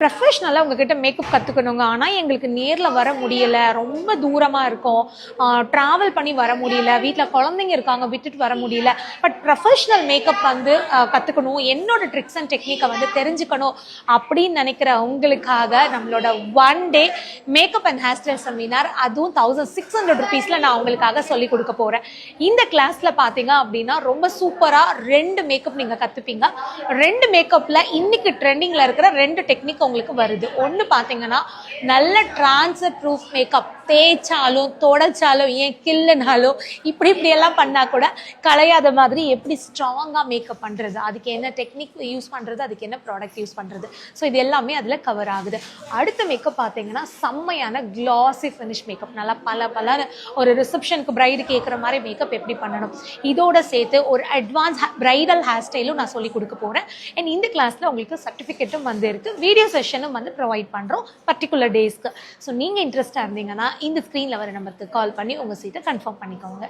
ப்ரொஃபஷ்னலாக உங்ககிட்ட மேக்கப் கற்றுக்கணுங்க ஆனால் எங்களுக்கு நேரில் வர முடியல. ரொம்ப தூரமாக இருக்கும். ட்ராவல் பண்ணி வர முடியல. வீட்டில் குழந்தைங்க இருக்காங்க விட்டுட்டு வர முடியல. பட் ப்ரொஃபஷ்னல் மேக்கப் வந்து கற்றுக்கணும் என்னோட ட்ரிக்ஸ் அண்ட் டெக்னிக்கை வந்து தெரிஞ்சுக்கணும் அப்படின்னு நினைக்கிற உங்களுக்காக நம்மளோட one day makeup and hair style seminar அதுவும் தௌசண்ட் சிக்ஸ் ஹண்ட்ரட் ருபீஸில் நான் உங்களுக்காக சொல்லி கொடுக்க போகிறேன் இந்த கிளாஸில் பார்த்தீங்க அப்படின்னா ரொம்ப சூப்பராக ரெண்டு மேக்கப் நீங்கள் கற்றுப்பீங்க ரெண்டு மேக்கப்பில் இன்னைக்கு ட்ரெண்டிங்கில் இருக்கிற ரெண்டு டெக்னிக் உங்களுக்கு வருது. ஒன்று பார்த்தீங்கன்னா நல்ல ட்ரான்ஸ்ஃபர் ப்ரூஃப் மேக்கப் தேய்ச்சாலும் தொடச்சாலும் ஏன் கில்லுனாலும் இப்படி இப்படி எல்லாம் பண்ணால் கூட கலையாத மாதிரி எப்படி ஸ்ட்ராங்காக மேக்கப் பண்ணுறது அதுக்கு என்ன டெக்னிக் யூஸ் பண்ணுறது அதுக்கு என்ன ப்ராடக்ட் யூஸ் பண்ணுறது ஸோ இது எல்லாமே அதில் கவர் ஆகுது. அடுத்த மேக்கப் பார்த்தீங்கன்னா செம்மையான க்ளாஸி ஃபினிஷ் மேக்கப் நல்லா பல பல ஒரு ரிசப்ஷனுக்கு பிரைடு கேட்குற மாதிரி மேக்கப் எப்படி பண்ணணும்? இதோட சேர்த்து ஒரு அட்வான்ஸ் பிரைடல் ஹேர் ஸ்டைலும் நான் சொல்லி கொடுக்க போகிறேன் அண்ட் இந்த கிளாஸில் உங்களுக்கு சர்டிஃபிகேட்டும் வந்து இருக்குது வீடியோ செஷனும் வந்து ப்ரொவைட் பண்ணுறோம் பர்டிகுலர் டேஸ்க்கு ஸோ நீங்கள் இன்ட்ரெஸ்டாக இருந்தீங்கன்னா இந்த ஸ்க்ரீனில் வர நம்பருக்கு கால் பண்ணி உங்கள் சீட்டை கன்ஃபார்ம் பண்ணிக்கோங்க.